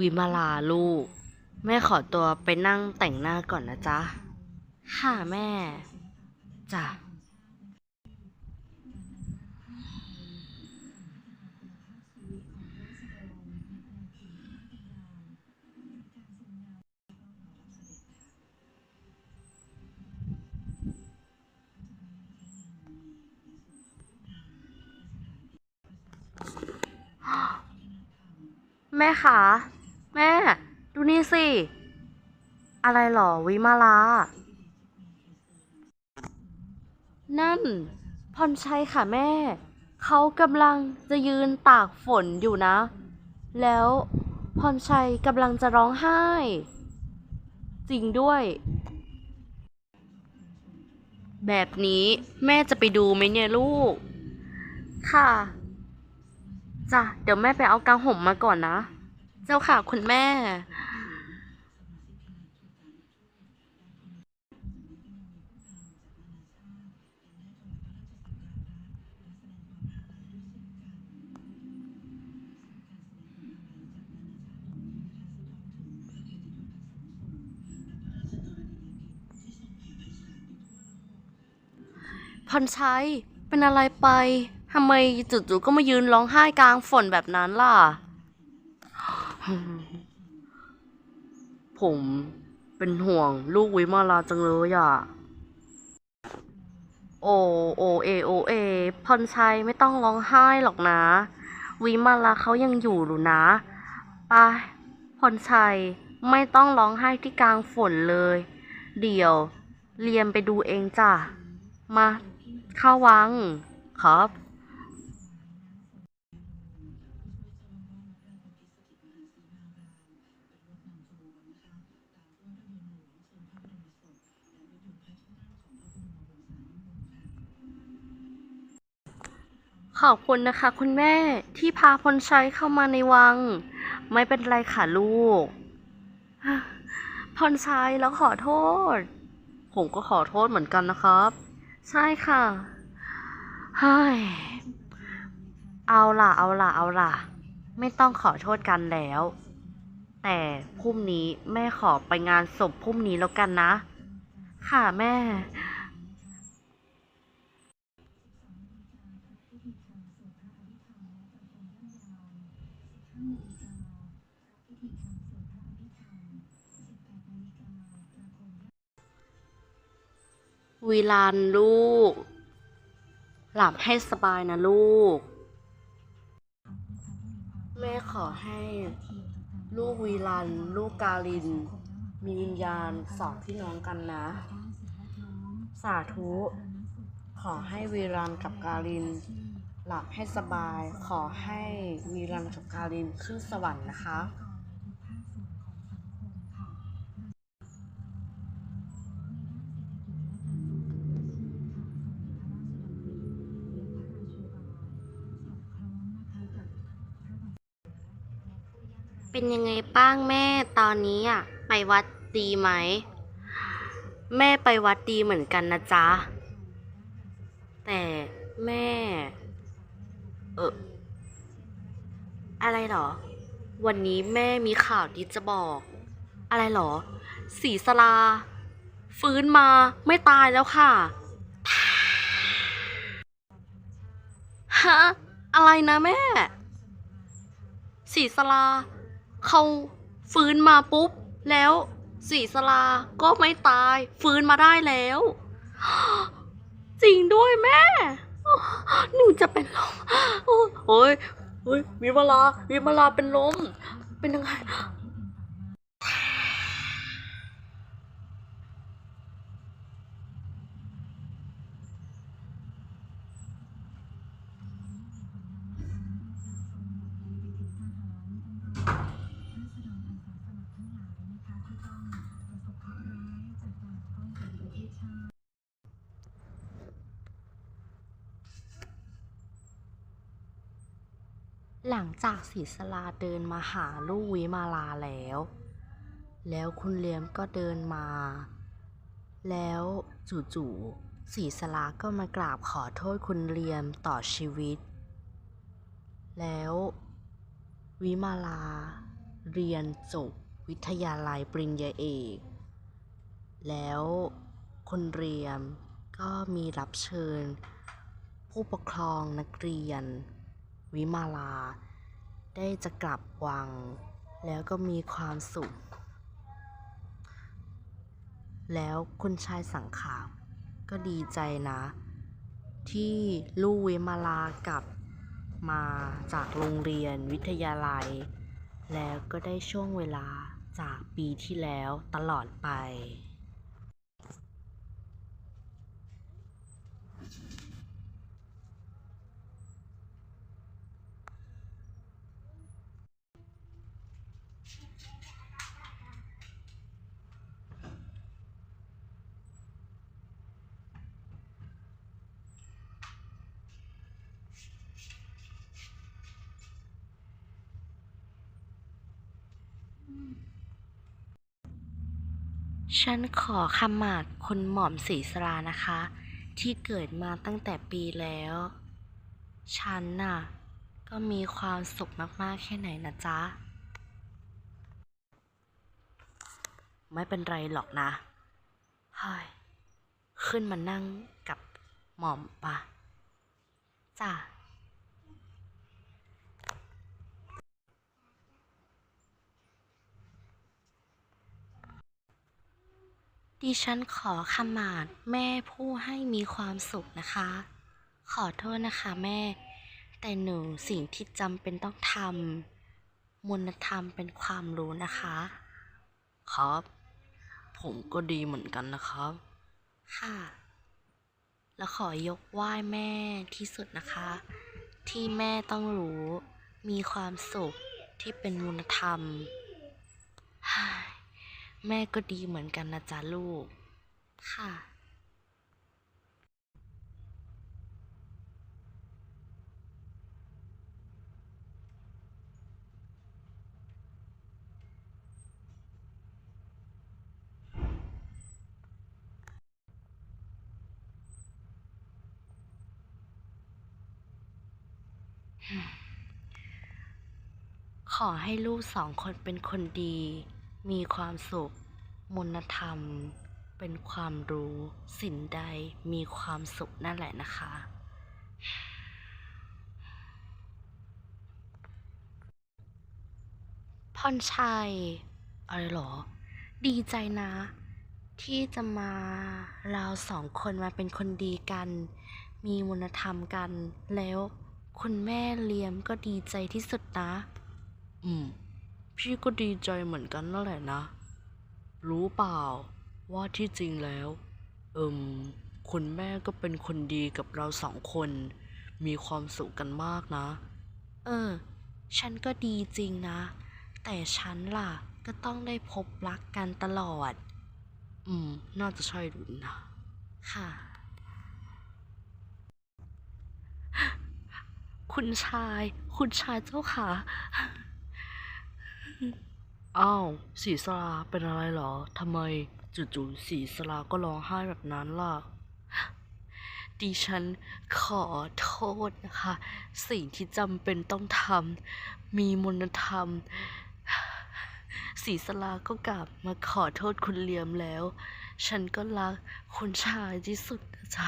วิมาลาลูก แม่ขอตัวไปนั่งแต่งหน้าก่อนนะจ๊ะ ค่ะแม่ จ้ะ แม่คะ แม่ ดูนี่สิ อะไรหรอวิมาลา นั่นพรชัยค่ะแม่ เขากำลังจะยืนตากฝนอยู่นะ แล้วพรชัยกำลังจะร้องไห้ จริงด้วย แบบนี้แม่จะไปดูไหมเนี่ยลูก ค่ะจ้ะเดี๋ยวแม่ไปเอากางห่มมาก่อนนะ เจ้าค่ะคุณแม่ พรชัย เป็นอะไรไป ทำไมจู่ๆก็มายืนร้องไห้กลางฝนแบบนั้นล่ะ ผมเป็นห่วงลูกวิมาลาจังเลยอะ โอโอเอโอเอพรชัยไม่ต้องร้องไห้หรอกนะ วิมาลาเขายังอยู่หรือนะไปพรชัยไม่ต้องร้องไห้ที่กลางฝนเลย เดี๋ยวเรียมไปดูเองจ้ะ มาเข้าวังครับ ขอบคุณนะคะคุณแม่ที่พาพลชัยเข้ามาในวัง ไม่เป็นไรค่ะลูกพรชัยแล้วขอโทษ ผมก็ขอโทษเหมือนกันนะครับ ใช่ค่ะเฮ้ยเอาล่ะ เอาล่ะ เอาล่ะ ไม่ต้องขอโทษกันแล้ว แต่พรุ่งนี้แม่ขอไปงานศพพรุ่งนี้แล้วกันนะ ค่ะแม่ วิลานลูก หลับให้สบายนะลูก แม่ขอให้ลูกวีรัน ลูกกาลิน มีวิญญาณสองพี่น้องกันนะ สาธุ ขอให้วีรันกับกาลิน หลับให้สบาย ขอให้วีรันกับกาลินขึ้นสวรรค์นะคะ เป็นยังไงบ้างแม่ตอนนี้อะไปวัดดีไหม แม่ไปวัดดีเหมือนกันนะจ๊ะ แต่แม่ เอออะไรหรอ วันนี้แม่มีข่าวดีจะบอก อะไรหรอ สีสลา ฟื้นมาไม่ตายแล้วค่ะฮะอะไรนะแม่ สีสลา เขาฟื้นมาปุ๊บ แล้วสีสลาก็ไม่ตาย ฟื้นมาได้แล้ว จริงด้วยแม่ หนูจะเป็นลมโอ้ยโอ้ยเฮ้ยวิมาลาวิมาลาเป็นลม เป็นยังไง ลังจากศรีสลาเดินมาหาลูกวิมาลาแล้ว แล้วคุณเลียมก็เดินมา แล้วจู่ๆศรีสลาก็มากราบขอโทษคุณเลียมต่อชีวิต แล้ววิมาลา เรียนจบวิทยาลัยปริญญาเอก แล้วคนเรียนก็มีรับเชิญ ผู้ปกครองนักเรียน วิมาลา ได้จะกลับวัง แล้วก็มีความสุข แล้วคุณชายสังขารก็ดีใจนะ ที่ลูกวิมาลากลับมาจากโรงเรียนวิทยาลัย แล้วก็ได้ช่วงเวลาจากปีที่แล้วตลอดไป ฉันขอขมาดคุณหม่อมศรีสรานะคะ ที่เกิดมาตั้งแต่ปีแล้ว ฉันน่ะ ก็มีความสุขมาก ๆ แค่ไหนนะจ๊ะ ไม่เป็นไรหรอกนะเฮ้ยขึ้นมานั่งกับหม่อมปะจ้ะ ดิฉันขอขมาดแม่ผู้ให้มีความสุขนะคะ ขอโทษนะคะแม่ แต่หนูสิ่งที่จำเป็นต้องทำมนธรรมเป็นความรู้นะคะ ครับ ผมก็ดีเหมือนกันนะครับ ค่ะ แล้วขอยกไหว้แม่ที่สุดนะคะ ที่แม่ต้องรู้มีความสุขที่เป็นมูลธรรมฮ่าย แม่ก็ดีเหมือนกันนะจ๊ะลูก ค่ะขอให้ลูกสองคนเป็นคนดี มีความสุข มนธรรม เป็นความรู้ สิ่งใดมีความสุขนั่นแหละนะคะ พรชัย อะไรหรอ ดีใจนะ ที่จะมาเราสองคนมาเป็นคนดีกัน มีมนธรรมกันแล้วคุณแม่เลี้ยมก็ดีใจที่สุดนะ อืม พี่ก็ดีใจเหมือนกันนั่นแหละนะ รู้เปล่าว่าที่จริงแล้ว เอิมคุณแม่ก็เป็นคนดีกับเราสองคน มีความสุขกันมากนะ เออ ฉันก็ดีจริงนะ แต่ฉันล่ะก็ต้องได้พบรักกันตลอด อืม น่าจะใช่ดูนะ ค่ะ คุณชาย คุณชายเจ้าค่ะ อ้าวสีสลาเป็นอะไรเหรอทำไมจู่ๆสีสลาก็ร้องไห้แบบนั้นล่ะดิฉันขอโทษนะคะ สิ่งที่จำเป็นต้องทำมีมนธรรมสีสลาก็กลับมาขอโทษคุณเลียมแล้ว ฉันก็รักคุณชายที่สุดนะจ๊ะ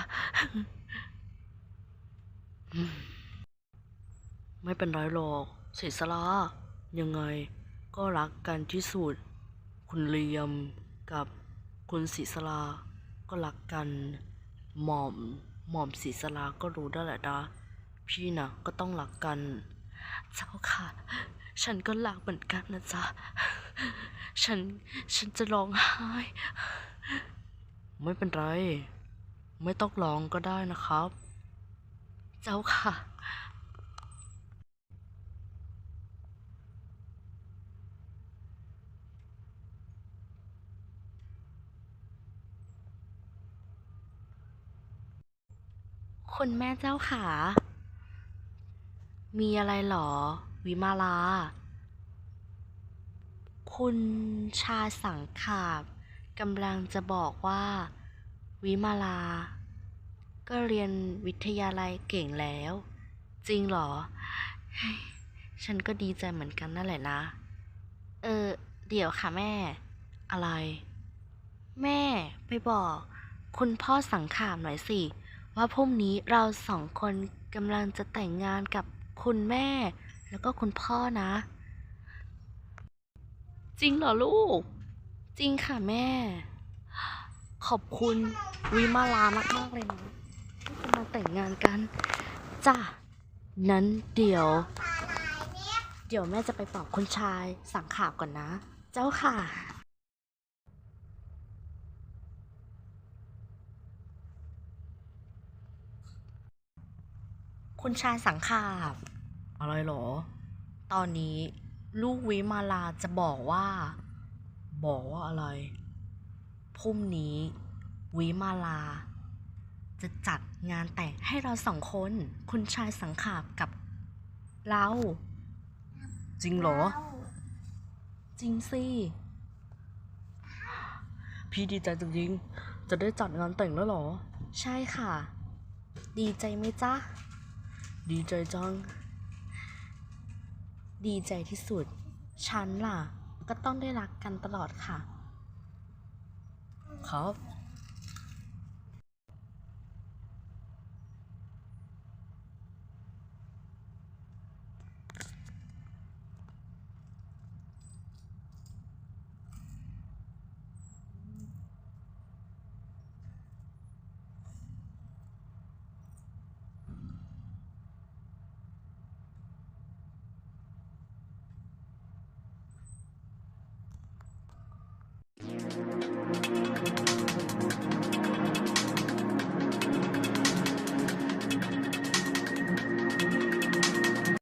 ไม่เป็นไรหรอกสีสลายังไง ก็รักกันที่สุด คุณเลียมกับคุณศรีสลา ก็รักกัน หม่อม หม่อมศรีสลาก็รู้ได้แหละนะพี่นะก็ต้องรักกัน เจ้าค่ะ ฉันก็รักเหมือนกันนะจ๊ะ ฉัน ฉันจะร้องไห้ ไม่เป็นไร ไม่ต้องร้องก็ได้นะครับ เจ้าค่ะ คุณแม่เจ้าขา มีอะไรหรอ วิมาลา คุณชาสังขารกำลังจะบอกว่า วิมาลา ก็เรียนวิทยาลัยเก่งแล้ว จริงเหรอ ฉันก็ดีใจเหมือนกันนั่นแหละนะ เออ เดี๋ยวค่ะแม่ อะไร แม่ไปบอก คุณพ่อสังขามหน่อยสิ ว่าพรุ่งนี้เราสองคนกำลังจะแต่งงานกับคุณแม่ แล้วก็คุณพ่อนะ จริงเหรอลูก จริงค่ะแม่ ขอบคุณวิมาลามาก ๆ เลยนะที่จะมาแต่งงานกันจ้ะนั้นเดี๋ยว เดี๋ยวแม่จะไปบอกคุณชายสังขามก่อนนะ เจ้าค่ะ คุณชายสังขามอะไรหรอ ตอนนี้ลูกวิมาลาจะบอกว่า บอกว่าอะไรพรุ่งนี้วิมาลา จะจัดงานแต่งให้เราสองคน คุณชายสังขารกับเรา จริงเหรอ จริงสิ พี่ดีใจจริงๆจะได้จัดงานแต่งแล้วเหรอ ใช่ค่ะ ดีใจไหมจ๊ะ ดีใจจัง ดีใจที่สุด ฉันล่ะ ก็ต้องได้รักกันตลอดค่ะ ครับ